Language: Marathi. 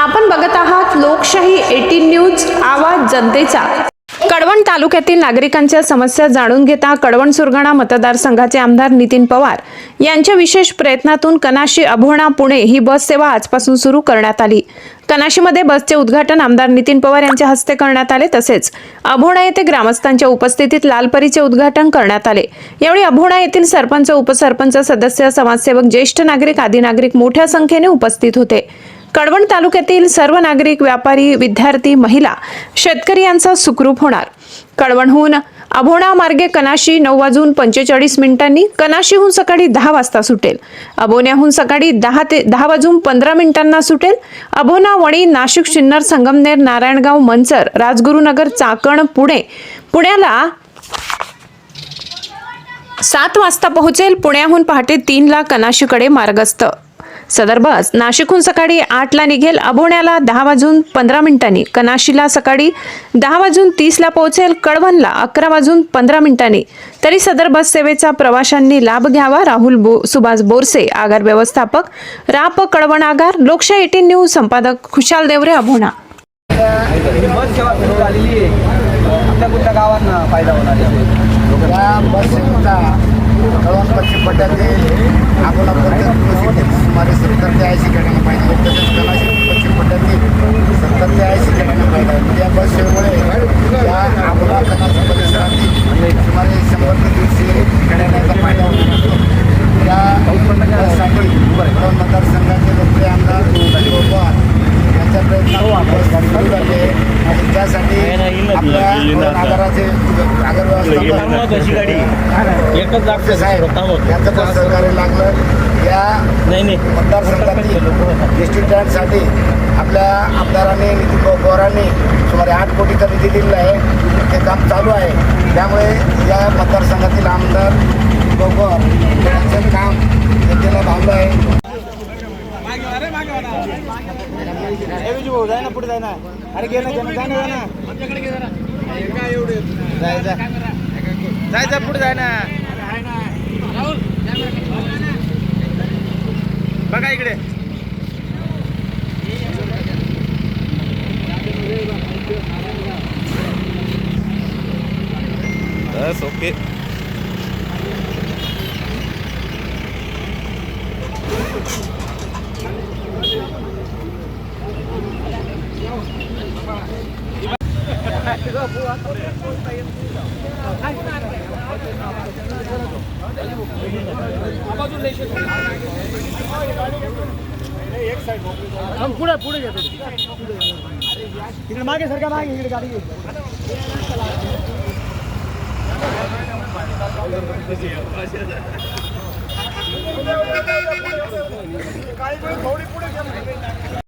आपण बघत आहात लोकशाही एटीन न्यूज आवाज जनतेचा. कडवण तालुक्यातील नागरिकांच्या समस्या जाणून घेता कडवण सुरगाणा मतदारसंघाचे आमदार नितीन पवार यांच्या विशेष प्रयत्नातून कनाशी अभोणा पुणे ही बस सेवा आजपासून सुरू करण्यात आली. कनाशीमध्ये बसचे उद्घाटन आमदार नितीन पवार यांच्या हस्ते करण्यात आले तसेच अभोणा येथे ग्रामस्थांच्या उपस्थितीत लालपरीचे उद्घाटन करण्यात आले. यावेळी अभोणा येथील सरपंच उपसरपंच सदस्य समाजसेवक ज्येष्ठ नागरिक आदी नागरिक मोठ्या संख्येने उपस्थित होते. कळवण तालुक्यातील सर्व नागरिक व्यापारी विद्यार्थी महिला शेतकरी यांचा सुखरूप होणार. कळवणहून अभोणा मार्गे कनाशी नऊ वाजून पंचेचाळीस मिनिटांनी कनाशीहून सकाळी दहा वाजता सुटेल. अभोण्याहून सकाळी दहा ते दहा वाजून पंधरा मिनिटांना सुटेल. अबोना वणी नाशिक शिन्नर संगमनेर नारायणगाव मंचर राजगुरुनगर चाकण पुणे. पुण्याला सात वाजता पोहोचेल. पुण्याहून पहाटे तीनला कनाशीकडे मार्गस्थ सदर बस नाशिकहून सकाळी आठला निघेल. अभोण्याला दहा वाजून पंधरा मिनिटांनी कनाशीला सकाळी दहा वाजून तीसला पोहोचेल. कळवणला अकरा वाजून पंधरा मिनिटांनी. तरी सदर बस सेवेचा प्रवाशांनी लाभ घ्यावा. राहुल बो सुभाष बोरसे आगार व्यवस्थापक राप कळवण आगार लोकशाही एटीन न्यूज संपादक खुशाल देवरे अभोणा गावांना फायदा होणार कळवण पश्चिम पट्ट्यातील अकोला प्रत्येक कृषी सुमारे सत्तर ते ऐंशी खेड्यांना पाहिजे होईल तसेच कलाशी पश्चिम पट्ट्यातील सत्तर ते ऐंशी खेड्यांना पाहिजे होईल या बस सेवेमुळे या अकोला कलाशी परिसरातील सुमारे शंभर ते दीडशे खेड्यांना याचा फायदा होणार असतो या बससाठी कळवण मतदारसंघाचे लोकप्रिय आमदार राजीव पवार यांच्या प्रयत्नातून बस सुरू झाली आहे आणि त्यासाठी आपल्या आगाराचे एकच डॉक्टर साहेब यांचं पण सहकार्य लागलं. या नाही मतदारसंघातील डिस्ट्रिक्टसाठी आपल्या आमदारांनी नितीन पवारांनी सुमारे आठ कोटीचा निधी दिलेला आहे. ते काम चालू आहे. त्यामुळे या मतदारसंघातील आमदार नितीन भाऊ पवार यांचं काम जनतेला भावलं आहे जाय ना पुढे जाय ना. अरे घे ना घे ना जाय ना जाय ना. जाय जा पुढे जाय ना. बघा इकडे. बस ओके. पुढे पुढे घेतो तिकडे मागे सारखा मागे इकडे गाडी काही वेळ थोडी घे